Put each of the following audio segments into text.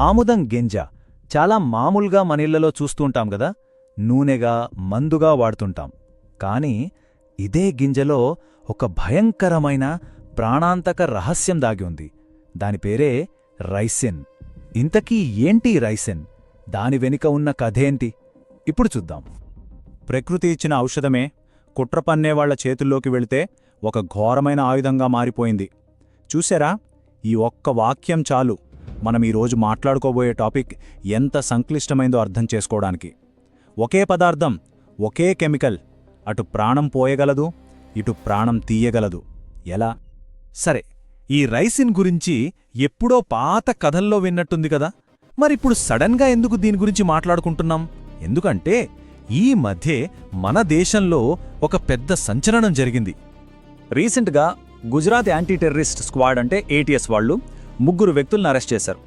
ఆముదం గింజ. చాలా మామూలుగా మనిళ్ళలో చూస్తుంటాం గదా? నూనెగా మందుగా వాడుతుంటాం. కాని ఇదే గింజలో ఒక భయంకరమైన ప్రాణాంతక రహస్యం దాగి ఉంది. దాని పేరే రైసిన్. ఇంతకీ ఏంటి రైసిన్? దాని వెనుక ఉన్న కథేంటి? ఇప్పుడు చూద్దాం. ప్రకృతి ఇచ్చిన ఔషధమే కుట్ర పన్నేవాళ్ళ చేతుల్లోకి వెళితే ఒక ఘోరమైన ఆయుధంగా మారిపోయింది. చూశారా? ఈ ఒక్క వాక్యం చాలు. మనం ఈరోజు మాట్లాడుకోబోయే టాపిక్ ఎంత సంక్లిష్టమైందో అర్థం చేసుకోవడానికి. ఒకే పదార్థం ఒకే కెమికల్ అటు ప్రాణం పోయగలదు ఇటు ప్రాణం తీయగలదు. ఎలా? సరే ఈ రైసిన్ గురించి ఎప్పుడో పాత కథల్లో విన్నట్టుంది కదా. మరిప్పుడు సడన్గా ఎందుకు దీని గురించి మాట్లాడుకుంటున్నాం? ఎందుకంటే ఈ మధ్యే మన దేశంలో ఒక పెద్ద సంచలనం జరిగింది. రీసెంట్గా గుజరాత్ యాంటీ టెర్రరిస్ట్ స్క్వాడ్ అంటే ఏటీఎస్ వాళ్ళు ముగ్గురు వ్యక్తులను అరెస్ట్ చేశారు.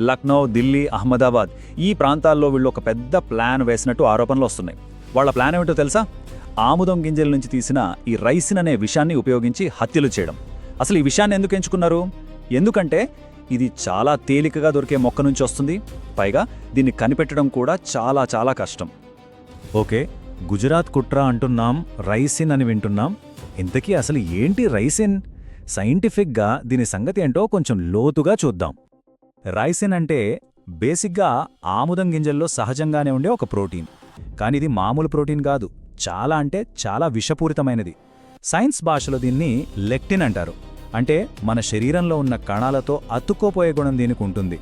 లక్నో ఢిల్లీ అహ్మదాబాద్ ఈ ప్రాంతాల్లో వీళ్ళు ఒక పెద్ద ప్లాన్ వేసినట్టు ఆరోపణలు వస్తున్నాయి. వాళ్ళ ప్లాన్ ఏమిటో తెలుసా? ఆముదం గింజల నుంచి తీసిన ఈ రైసిన్ అనే విషాన్ని ఉపయోగించి హత్యలు చేయడం. అసలు ఈ విషయాన్ని ఎందుకు ఎంచుకున్నారు? ఎందుకంటే ఇది చాలా తేలికగా దొరికే మొక్క నుంచి వస్తుంది. పైగా దీన్ని కనిపెట్టడం కూడా చాలా చాలా కష్టం. ఓకే గుజరాత్ కుట్ర అంటున్నాం రైసిన్ అని వింటున్నాం. ఇంతకీ అసలు ఏంటి రైసిన్? సైంటిఫిక్గా దీని సంగతి ఏంటో కొంచెం లోతుగా చూద్దాం. రైసిన్ అంటే బేసిక్గా ఆముదం గింజల్లో సహజంగానే ఉండే ఒక ప్రోటీన్. కానీ ఇది మామూలు ప్రోటీన్ కాదు. చాలా అంటే చాలా విషపూరితమైనది. సైన్స్ భాషలో దీన్ని లెక్టిన్ అంటారు. అంటే మన శరీరంలో ఉన్న కణాలతో అతుక్కోపోయే గుణం దీనికి ఉంటుంది.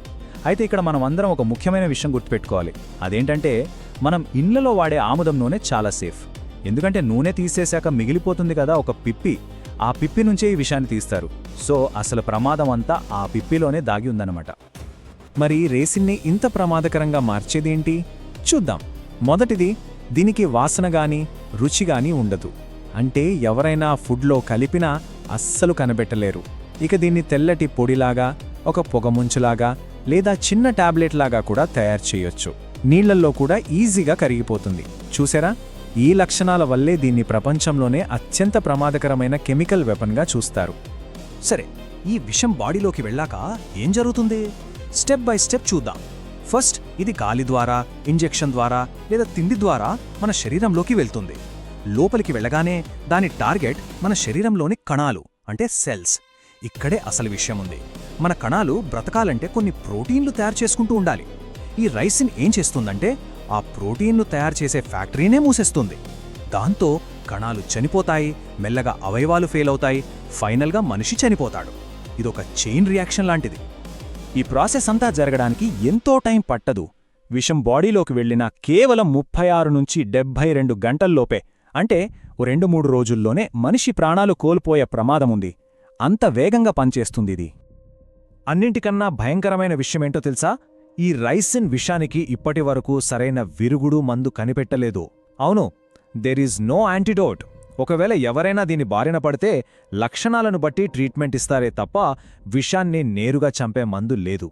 అయితే ఇక్కడ మనం అందరం ఒక ముఖ్యమైన విషయం గుర్తుపెట్టుకోవాలి. అదేంటంటే మనం ఇండ్లలో వాడే ఆముదం నూనె చాలా సేఫ్. ఎందుకంటే నూనె తీసేశాక మిగిలిపోతుంది కదా ఒక పిప్పి. ఆ పిప్పి నుంచే ఈ విషయాన్ని తీస్తారు. సో అసలు ప్రమాదం అంతా ఆ పిప్పిలోనే దాగి ఉందన్నమాట. మరి రేసిన్ని ఇంత ప్రమాదకరంగా మార్చేదేంటి? చూద్దాం. మొదటిది దీనికి వాసన గాని రుచి గాని ఉండదు. అంటే ఎవరైనా ఫుడ్లో కలిపినా అస్సలు కనబెట్టలేరు. ఇక దీన్ని తెల్లటి పొడిలాగా ఒక పొగముంచులాగా లేదా చిన్న టాబ్లెట్ లాగా కూడా తయారు చేయొచ్చు. నీళ్ళల్లో కూడా ఈజీగా కరిగిపోతుంది. చూసారా? ఈ లక్షణాల వల్లే దీన్ని ప్రపంచంలోనే అత్యంత ప్రమాదకరమైన కెమికల్ వెపన్గా చూస్తారు. సరే ఈ విషం బాడీలోకి వెళ్ళాక ఏం జరుగుతుంది? స్టెప్ బై స్టెప్ చూద్దాం. ఫస్ట్ ఇది గాలి ద్వారా ఇంజెక్షన్ ద్వారా లేదా తిండి ద్వారా మన శరీరంలోకి వెళ్తుంది. లోపలికి వెళ్ళగానే దాని టార్గెట్ మన శరీరంలోని కణాలు అంటే సెల్స్. ఇక్కడే అసలు విషయం ఉంది. మన కణాలు బ్రతకాలంటే కొన్ని ప్రోటీన్లు తయారు చేసుకుంటూ ఉండాలి. ఈ రైసిన్ ఏం చేస్తుందంటే ఆ ప్రోటీన్ను తయారు చేసే ఫ్యాక్టరీనే మూసేస్తుంది. దాంతో కణాలు చనిపోతాయి మెల్లగా అవయవాలు ఫెయిల్ అవుతాయి ఫైనల్గా మనిషి చనిపోతాడు. ఇదొక చైన్ రియాక్షన్ లాంటిది. ఈ ప్రాసెస్ అంతా జరగడానికి ఎంతో టైం పట్టదు. విషం బాడీలోకి వెళ్ళిన కేవలం ముప్పై ఆరు నుంచి డెబ్బై రెండు గంటల్లోపే అంటే ఓ రెండు మూడు రోజుల్లోనే మనిషి ప్రాణాలు కోల్పోయే ప్రమాదముంది అంత వేగంగా పనిచేస్తుంది ఇది. అన్నింటికన్నా భయంకరమైన విషయమేంటో తెలుసా? ఈ రైసిన్ విషానికి ఇప్పటి వరకు సరైన విరుగుడు మందు కనిపెట్టలేదు. అవును దెర్ ఈజ్ నో యాంటీడోట్ ఒకవేళ ఎవరైనా దీని బారిన పడితే లక్షణాలను బట్టి ట్రీట్మెంట్ ఇస్తారే తప్ప విషాన్ని నేరుగా చంపే మందు లేదు.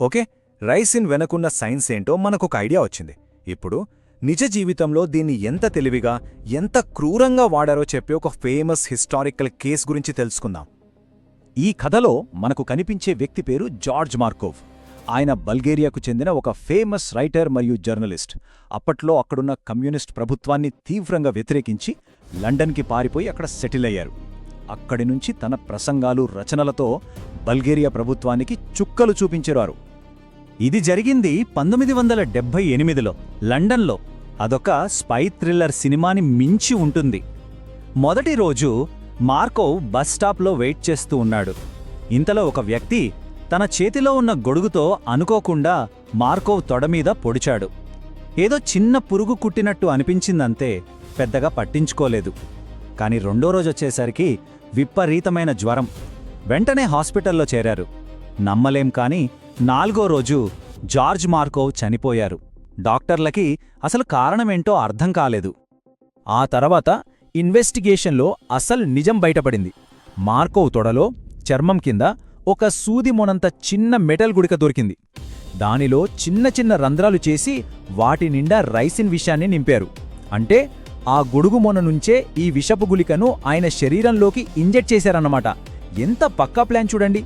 ఓకే రైసిన్ వెనకున్న సైన్స్ ఏంటో మనకొక ఐడియా వచ్చింది. ఇప్పుడు నిజ జీవితంలో దీన్ని ఎంత తెలివిగా ఎంత క్రూరంగా వాడారో చెప్పే ఒక ఫేమస్ హిస్టారికల్ కేస్ గురించి తెలుసుకుందాం. ఈ కథలో మనకు కనిపించే వ్యక్తి పేరు జార్జ్ మార్కోవ్. ఆయన బల్గేరియాకు చెందిన ఒక ఫేమస్ రైటర్ మరియు జర్నలిస్ట్. అప్పట్లో అక్కడున్న కమ్యూనిస్ట్ ప్రభుత్వాన్ని తీవ్రంగా వ్యతిరేకించి లండన్కి పారిపోయి అక్కడ సెటిల్ అయ్యారు. అక్కడి నుంచి తన ప్రసంగాలు రచనలతో బల్గేరియా ప్రభుత్వానికి చుక్కలు చూపించేవారు. ఇది జరిగింది పంతొమ్మిది వందల డెబ్భై ఎనిమిదిలో. లండన్లో అదొక స్పై థ్రిల్లర్ సినిమాని మించి ఉంటుంది. మొదటి రోజు మార్కోవ్ బస్ స్టాప్లో వెయిట్ చేస్తూ ఉన్నాడు. ఇంతలో ఒక వ్యక్తి తన చేతిలో ఉన్న గొడుగుతో అనుకోకుండా మార్కోవ్ తొడమీద పొడిచాడు. ఏదో చిన్న పురుగు కుట్టినట్టు అనిపించిందంతే పెద్దగా పట్టించుకోలేదు. కాని రెండో రోజొచ్చేసరికి విపరీతమైన జ్వరం. వెంటనే హాస్పిటల్లో చేరారు. నమ్మలేం కాని నాలుగో రోజు జార్జ్ మార్కోవ్ చనిపోయారు. డాక్టర్లకి అసలు కారణమేంటో అర్థం కాలేదు. ఆ తర్వాత ఇన్వెస్టిగేషన్లో అసలు నిజం బయటపడింది. మార్కోవ్ తొడలో చర్మం కింద ఒక సూది మొనంత చిన్న మెటల్ గుడిక దొరికింది. దానిలో చిన్న చిన్న రంధ్రాలు చేసి వాటి నిండా రైసిన్ విషాన్ని నింపారు. అంటే ఆ గొడుగు మొన నుంచే ఈ విషపు గుళికను ఆయన శరీరంలోకి ఇంజెక్ట్ చేశారన్నమాట. ఎంత పక్కా ప్లాన్ చూడండి.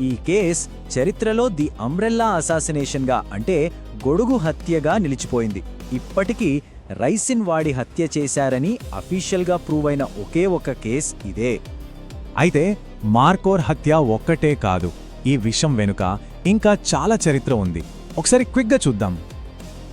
ఈ కేస్ చరిత్రలో ది అంబ్రెల్లా అసాసినేషన్గా అంటే గొడుగు హత్యగా నిలిచిపోయింది. ఇప్పటికీ రైసిన్ వాడి హత్య చేశారని అఫీషియల్గా ప్రూవ్ అయిన ఒకే ఒక కేస్ ఇదే. అయితే మార్కోర్ హత్య ఒక్కటే కాదు ఈ విషయం వెనుక ఇంకా చాలా చరిత్ర ఉంది. ఒకసారి క్విక్గా చూద్దాం.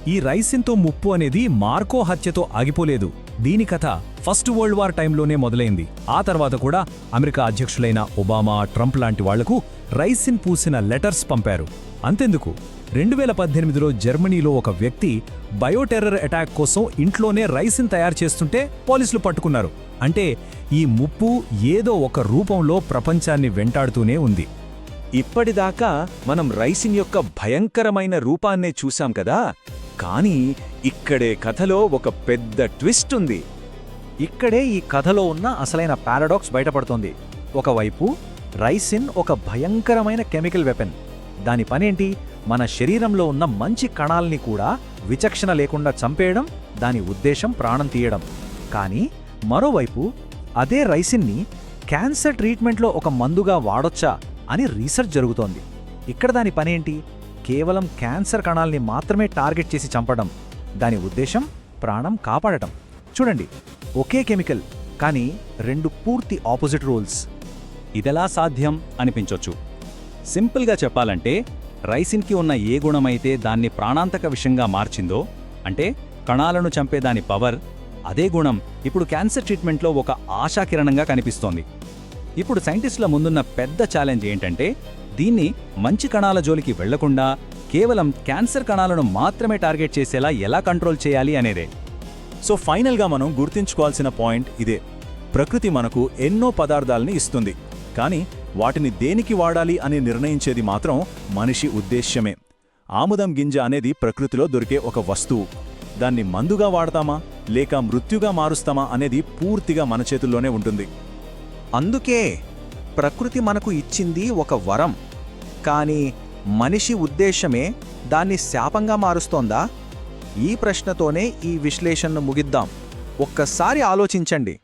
ఈ రైసిన్తో ముప్పు అనేది మార్కో హత్యతో ఆగిపోలేదు. దీని కథ ఫస్ట్ వరల్డ్ వార్ టైంలోనే మొదలైంది. ఆ తర్వాత కూడా అమెరికా అధ్యక్షులైన ఒబామా ట్రంప్ లాంటి వాళ్ళకు రైసిన్ పూసిన లెటర్స్ పంపారు. అంతెందుకు? రెండు వేల పద్దెనిమిదిలో జర్మనీలో ఒక వ్యక్తి బయోటెర్రర్ అటాక్ కోసం ఇంట్లోనే రైసిన్ తయారు చేస్తుంటే పోలీసులు పట్టుకున్నారు. అంటే ఈ ముప్పు ఏదో ఒక రూపంలో ప్రపంచాన్ని వెంటాడుతూనే ఉంది. ఇప్పటిదాకా మనం రైసిన్ యొక్క భయంకరమైన రూపాన్నే చూశాం కదా? కానీ ఇక్కడే కథలో ఒక పెద్ద ట్విస్ట్ ఉంది. ఇక్కడే ఈ కథలో ఉన్న అసలైన పారాడాక్స్ బయటపడుతోంది. ఒకవైపు రైసిన్ ఒక భయంకరమైన కెమికల్ వెపన్. దాని పనేంటి? మన శరీరంలో ఉన్న మంచి కణాల్ని కూడా విచక్షణ లేకుండా చంపేయడం దాని ఉద్దేశం ప్రాణం తీయడం. కానీ మరోవైపు అదే రైసిన్ని క్యాన్సర్ ట్రీట్మెంట్లో ఒక మందుగా వాడొచ్చా అని రీసెర్చ్ జరుగుతోంది. ఇక్కడ దాని పనేంటి కేవలం క్యాన్సర్ కణాల్ని మాత్రమే టార్గెట్ చేసి చంపడం దాని ఉద్దేశం ప్రాణం కాపాడటం. చూడండి ఒకే కెమికల్ కానీ రెండు పూర్తి ఆపోజిట్ రూల్స్. ఇదెలా సాధ్యం అనిపించొచ్చు? సింపుల్గా చెప్పాలంటే రైసిన్కి ఉన్న ఏ గుణమైతే దాన్ని ప్రాణాంతక విషంగా మార్చిందో అంటే కణాలను చంపే దాని పవర్ అదే గుణం ఇప్పుడు క్యాన్సర్ ట్రీట్మెంట్లో ఒక ఆశాకిరణంగా కనిపిస్తోంది. ఇప్పుడు సైంటిస్టుల ముందున్న పెద్ద ఛాలెంజ్ ఏంటంటే దీన్ని మంచి కణాల జోలికి వెళ్ళకుండా కేవలం క్యాన్సర్ కణాలను మాత్రమే టార్గెట్ చేసేలా ఎలా కంట్రోల్ చేయాలి అనేదే. సో ఫైనల్గా మనం గుర్తుంచుకోవాల్సిన పాయింట్ ఇదే. ప్రకృతి మనకు ఎన్నో పదార్థాలని ఇస్తుంది. కానీ వాటిని దేనికి వాడాలి అని నిర్ణయించేది మాత్రం మనిషి ఉద్దేశ్యమే. ఆముదం గింజ అనేది ప్రకృతిలో దొరికే ఒక వస్తువు. దాన్ని మందుగా వాడతామా? లేక మృత్యుగా మారుస్తామా? అనేది పూర్తిగా మన చేతుల్లోనే ఉంటుంది. అందుకే ప్రకృతి మనకు ఇచ్చింది ఒక వరం. కానీ మనిషి ఉద్దేశమే దాన్ని శాపంగా మారుస్తోందా? ఈ ప్రశ్నతోనే ఈ విశ్లేషణను ముగిద్దాం. ఒక్కసారి ఆలోచించండి.